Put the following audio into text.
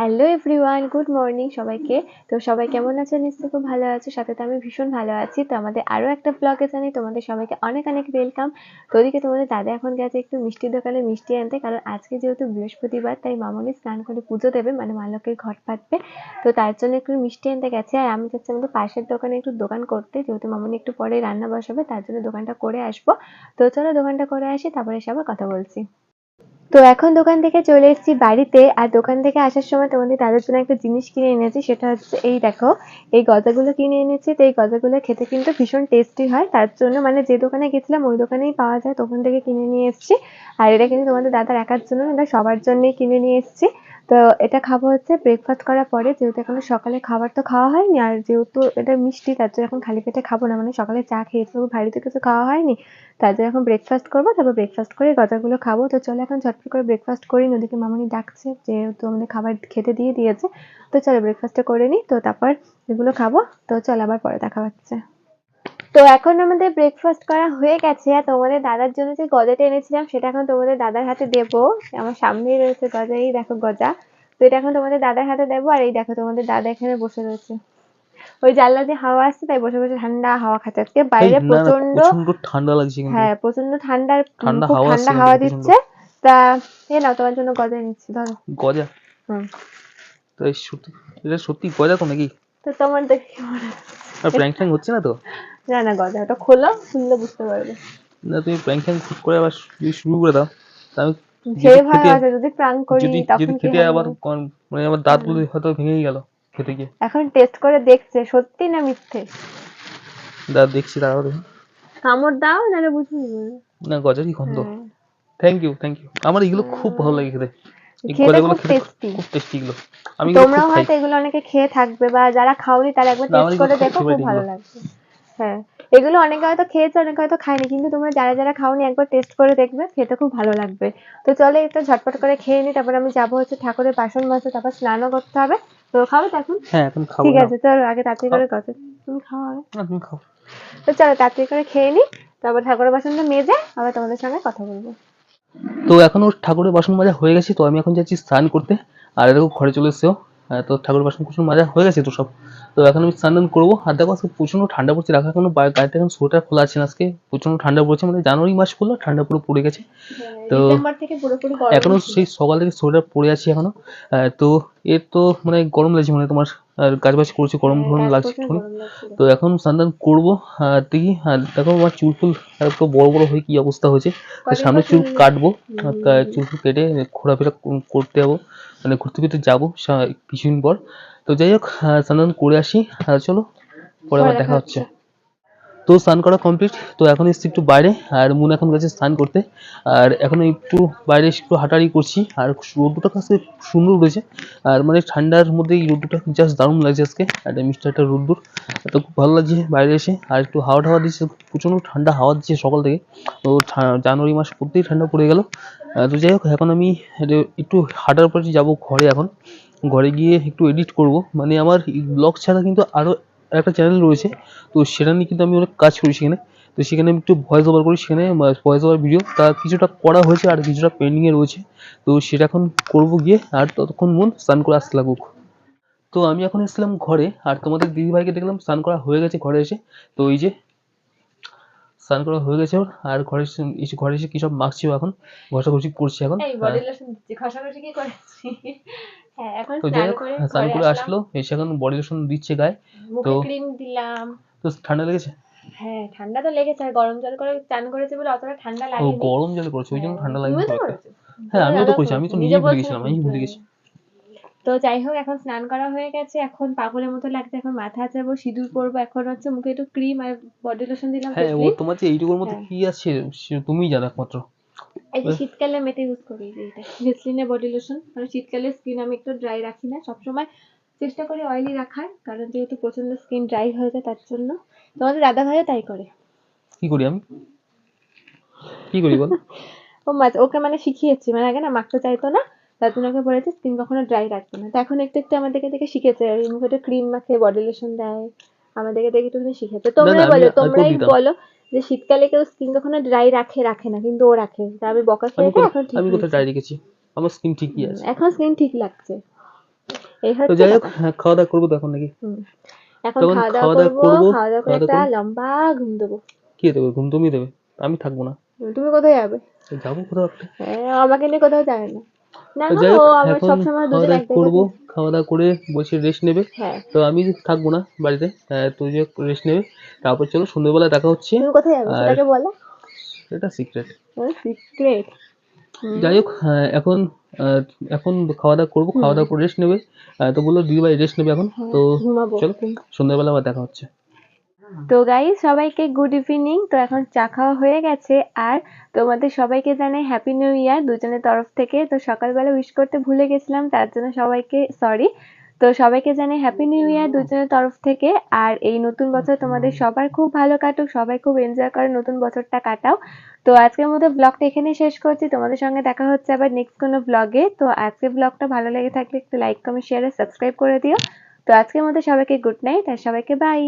Hello everyone good morning সবাইকে। তো সবাই কেমন আছো নিশ্চয়ই খুব ভালো আছো। সাথে তো আমি ভীষণ ভালো আছি। তো আমাদের আরও একটা ব্লগে জানাই। তোমাদের সবাইকে অনেক অনেক ওয়েলকাম তো ওদিকে তোমাদের দাদা এখন গেছে একটু মিষ্টির দোকানে মিষ্টি আনতে। কারণ আজকে যেহেতু বৃহস্পতিবার, তাই মামনি স্নান করে পুজো দেবে। মানে মা লক্ষ্মীর ঘট তো তার জন্য একটু মিষ্টি আনতে গেছে। আর আমি যাচ্ছি আমাদের পাশের দোকানে একটু দোকান করতে। যেহেতু মামনি একটু পরে রান্না বসাবে, তার জন্য দোকানটা করে আসব। তো চলো দোকানটা করে আসি, তারপরে এসে আবার কথা বলছি। তো এখন দোকান থেকে চলে এসেছি বাড়িতে আর দোকান থেকে আসার সময় তোমাদের তাদের জন্য একটা জিনিস কিনে এনেছি সেটা হচ্ছে এই দেখো এই গজাগুলো কিনে এনেছি তো এই গজাগুলো খেতে কিন্তু ভীষণ টেস্টি হয় তার জন্য মানে যে দোকানে গেছিলাম ওই দোকানেই পাওয়া যায় তখন থেকে কিনে নিয়ে এসেছি আর এটা কিন্তু তোমাদের দাদার একার জন্য না, এটা সবার জন্যই কিনে নিয়ে এসেছি। তো এটা খাব হচ্ছে ব্রেকফাস্ট করার পরে, যেহেতু এখনও সকালে খাবার তো খাওয়া হয়নি, আর যেহেতু এটা মিষ্টি, তার জন্য এখন খালি পেটে খাব না মানে সকালে চা খেয়েছি তবু ভারী তো কিছু খাওয়া হয়নি, তার জন্য এখন ব্রেকফাস্ট করব, তারপর ব্রেকফাস্ট করে গজাগুলো খাব। তো চলো এখন ঝটপট করে ব্রেকফাস্ট করি ওদিকে মামনি ডাকছে, যেহেতু আমাদের খাবার খেতে দিয়ে দিয়েছে। তো চলো ব্রেকফাস্টটা করে নিই, তো তারপর এগুলো খাব। তো চলো আবার পরে দেখা হচ্ছে। তো এখন আমাদের ব্রেকফাস্ট করা হয়ে গেছে আর তোমাদের দাদার জন্য যে গজাটা এনেছিলাম সেটা এখন তোমাদের দাদার হাতে দেবো। আমার সামনেই রয়েছে গজা এই দেখো গজা। তো এটা এখন তোমাদের দাদার হাতে দেবো আর এই দেখো তোমাদের দাদা এখানে বসে রয়েছে। ওই জানলা দিয়ে হাওয়া আসছে তাই বসে বসে ঠান্ডা হাওয়া খাচ্ছে। আজকে বাইরে প্রচণ্ড ঠান্ডা লাগছে হ্যাঁ প্রচণ্ড ঠান্ডার ঠান্ডা হাওয়া ঠান্ডা হাওয়া দিচ্ছে। তা এ নাও তোমার জন্য গজা নিচ্ছি ধরো। গজা? হুম। তো এই সত্যি এটা সত্যি গজা তো নাকি? তো তোমার দেখে? আর প্র্যাঙ্ক হচ্ছে না তো? না না গজা ওটা খোলো খুললে বুঝতে পারবে। না তুমি প্র্যাঙ্ক ট্যাঙ্ক হুট করে আবার যদি শুরু করে দাও তা আমি যদি সেই ভয় আছে যদি প্রাঙ্ক করি তখন যদি খেতে আবার মানে আমার দাঁতগুলো হয়তো ভেঙেই গেল খেতে গিয়ে। এখন টেস্ট করে দেখছে সত্যি না মিথ্যে? দাঁত দেখছি তারপরে দেখি। কামড় দাও নাহলে বুঝে না গজারই গন্ধ। হ্যাঁ। থ্যাংক ইউ থ্যাংক ইউ আমার এগুলো খুব ভালো লাগে খেতে। খুব টেস্টি এগুলো। আমি তোমরাও হয়তো এগুলো অনেকে খেয়ে থাকবে বা যারা খাওনি তারা একবার টেস্ট করে দেখো খুব ভালো লাগবে। হ্যাঁ এগুলো অনেকে হয়তো খেয়েছে অনেকে হয়তো খায়নি কিন্তু তোমরা যারা যারা খাওনি একবার টেস্ট করে দেখবে খেতে খুব ভালো লাগবে। তো চলো এটা ঝটপট করে খেয়ে নি তারপর আমি যাব হচ্ছে ঠাকুরের বাসন মাজতে তারপর স্নানও করতে হবে। তো খাবে তো এখন? হ্যাঁ এখন খাব ঠিক আছে চলো আগে তাড়াতাড়ি করে কথা তুমি খাওয়া হবে না, তুমি খাও। তো চলো তাড়াতাড়ি করে খেয়ে নি তারপর ঠাকুরের বাসনটা মেজে আবার তোমাদের সঙ্গে কথা বলব। তো এখন ঠাকুরের বাসন মাজা হয়ে গেছে তো আমি এখন যাচ্ছি স্নান করতে। আর দেখো ঘরে চলে এসেও তো ঠাকুর বাসন কুসন মাজা হয়ে গেছে তো সব। তো এখন আমি স্নান করব। আর দেখো আজকে প্রচণ্ড ঠান্ডা পড়ছে। রাখার কোনো গাড়িতে এখন সোয়েটার খোলা আছে না আজকে। প্রচণ্ড ঠান্ডা পড়ছে। মানে জানুয়ারি মাস পড়ল ঠান্ডা পুরো পড়ে গেছে। তো পুরোপুরি গরম এখনও সেই সকাল থেকে সোয়েটার পরে আছি এখনও। আহ, তো এর তো মানে গরম লাগছে মানে তোমার আর কাজ বাজ করছি গরম হ্যাঁ, গরম লাগছে একটুখানি। তো এখন স্নান করব আর দেখি আর দেখো আমার চুল ফুল একটু বড় বড় হয়ে কি অবস্থা হয়েছে। সামনে চুল কাটবো চুল ফুল কেটে ঘোরাফেরা কর- করতে যাব মানে ঘুরতে ফিরতে যাব কিছুদিন পর। তো যাই হোক স্নান করে আসি আর চলো পরে আবার দেখা হচ্ছে। তো স্নান করা কমপ্লিট তো এখন এসেছি একটু বাইরে, আর মুন এখন গেছে স্নান করতে। আর এখন একটু বাইরে একটু হাঁটাহাঁটি করছি। আর রোদ্দুটা কাছে সুন্দর রয়েছে আর মানে ঠান্ডার মধ্যে এই রোদ্দুটা জাস্ট দারুণ লাগছে আজকে। একটা মিষ্টি একটা রোদ্দুর তো খুব ভালো লাগছে বাইরে এসে। আর একটু হাওয়া টাওয়া দিচ্ছে, প্রচণ্ড ঠান্ডা হাওয়া দিচ্ছে সকাল থেকে। তো জানুয়ারি মাস পড়তেই ঠান্ডা পড়ে গেল। তো যাই হোক, এখন আমি একটু হাঁটার পরে যাব ঘরে এখন। ঘরে গিয়ে একটু এডিট করব। মানে আমার ব্লগ ছাড়া কিন্তু আরও একটা চ্যানেল রয়েছে। তো সেটা নিয়ে কিন্তু আমি অনেক কাজ করি সেখানে। তো সেখানে আমি একটু ভয়েস ওভার করি সেখানে ভয়েস ওভার ভিডিও তা কিছুটা করা হয়েছে আর কিছুটা পেন্ডিংয়ে রয়েছে। তো সেটা এখন করব গিয়ে আর ততক্ষণ মন স্নান করে আসতে লাগুক। তো আমি এখন এসেছিলাম ঘরে আর তোমাদের দিদিভাইকে দেখলাম স্নান করা হয়ে গেছে ঘরে এসে। তো এই যে স্নান করা হয়ে গেছে ওর আর ঘরে এসে- ঘরে এসে কী সব মাখছি এখন? ঘষাঘষি করছে এখন। হ্যাঁ এখন তো যাই স্নান হোক স্নান করে আসলো এসে এখন বডি লোশন দিচ্ছে গায়ে। তো- ক্রিম দিলাম। তো ঠান্ডা লেগেছে? হ্যাঁ ঠান্ডা তো লেগেছে আর গরম জল করে চান করেছে বলে অতটা ঠান্ডা ও গরম জলে করেছে ওই জন্য হ্যাঁ, ঠান্ডা লাগেনি। হ্যাঁ আমিও তো করেছি আমি তো নিজেই ভুলে গেছিলাম আমি ভুলে গেছি। তো যাই হোক এখন স্নান করা হয়ে গেছে এখন পাগলের মতো লাগছে এখন মাথা আছাবো সিঁদুর পরবো এখন হচ্ছে মুখে একটু ক্রিম আর বডি লোশন দিলাম হ্যাঁ ও তোমার যে এইটুকুর মধ্যে হ্যাঁ। কি আছে সে তুমিই জানো একমাত্র। এই যে শীতকালে মেতে ইউজ করি যে এটা ভেসলিনের বডি লোশন কারণ শীতকালে স্কিন আমি একটু ড্রাই রাখি না সবসময় চেষ্টা করি অয়েলি রাখার কারণ যেহেতু প্রচণ্ড স্কিন ড্রাই হয়ে যায় তার জন্য। তোমাদের দাদা ভাইও তাই করে। কি করি আমি? কি করি বল? ও মা ওকে মানে শিখিয়েছি মানে আগে না মাখতে চাইতো না তার জন্য ওকে বলেছে স্কিন কখনো ড্রাই রাখবে না। তো এখন একটু একটু আমাদেরকে দেখে শিখেছে আর মুখে ক্রিম মাখে বডি লোশন দেয় আমাদেরকে দেখে একটুখানি শিখেছে। তোমরাই বলো তোমরাই বলো যে শীতকালে কেউ স্কিন কখনো ড্রাই রাখে রাখে না কিন্তু ও রাখে। তা আমি বকা কোথায়- এখন ঠিক আমি কোথায়। ট্রাই রেখেছি আমার স্কিন ঠিকই আছে। এখন স্কিন ঠিক লাগছে। এই তো হচ্ছে যাই হোক হ্যাঁ, খাওয়া দাওয়া করব তখন নাকি। এখন খাওয়া দাওয়া করব খাওয়া দাওয়া করে একটা লম্বা ঘুম দেবো। কে দেবে? ঘুম তুমি দেবে? আমি থাকব না। তুমি কোথায় যাবে? যাব কোথাও হ্যাঁ, আমাকে নিয়ে কোথাও যাবে না। না তো ও আমার সবসময় দুজন দাওয়া করব। খাওয়া দাওয়া করে বসে রেস্ট নেবে। হ্যাঁ। তো আমি থাকব না বাড়িতে। তুই তো যে রেস্ট নেবে তারপর চলো সন্ধ্যেবেলা দেখা হচ্ছে। তুমি কোথায় যাবে সেটাকে বলো। এটা সিক্রেট সিক্রেট যাই হোক এখন আহ, এখন খাওয়া দাওয়া করব খাওয়া দাওয়া করে রেস্ট নেবে। তো বলল দিদিভাই রেস্ট নেবে এখন। হ্যাঁ, তো চলো সন্ধ্যাবেলা আবার দেখা হচ্ছে। তো গাই সবাইকে গুড ইভিনিং তো এখন চা খাওয়া হয়ে গেছে। আর তোমাদের সবাইকে জানাই হ্যাপি নিউ ইয়ার দুজনের তরফ থেকে। তো সকালবেলা উইশ করতে ভুলে গেছিলাম, তার জন্য সবাইকে সরি তো সবাইকে জানাই হ্যাপি নিউ ইয়ার দুজনের তরফ থেকে। আর এই নতুন বছর তোমাদের সবার খুব ভালো কাটুক, সবাই খুব এনজয় করে, নতুন বছরটা কাটাও। তো আজকের মতো ব্লগটা এখানেই শেষ করছি। তোমাদের সঙ্গে দেখা হচ্ছে আবার নেক্সট কোনো ব্লগে তো আজকের ব্লগটা ভালো লেগে থাকলে একটু লাইক কমেন্ট শেয়ার সাবস্ক্রাইব করে দিও। তো আজকের মতো সবাইকে গুড নাইট আর সবাইকে বাই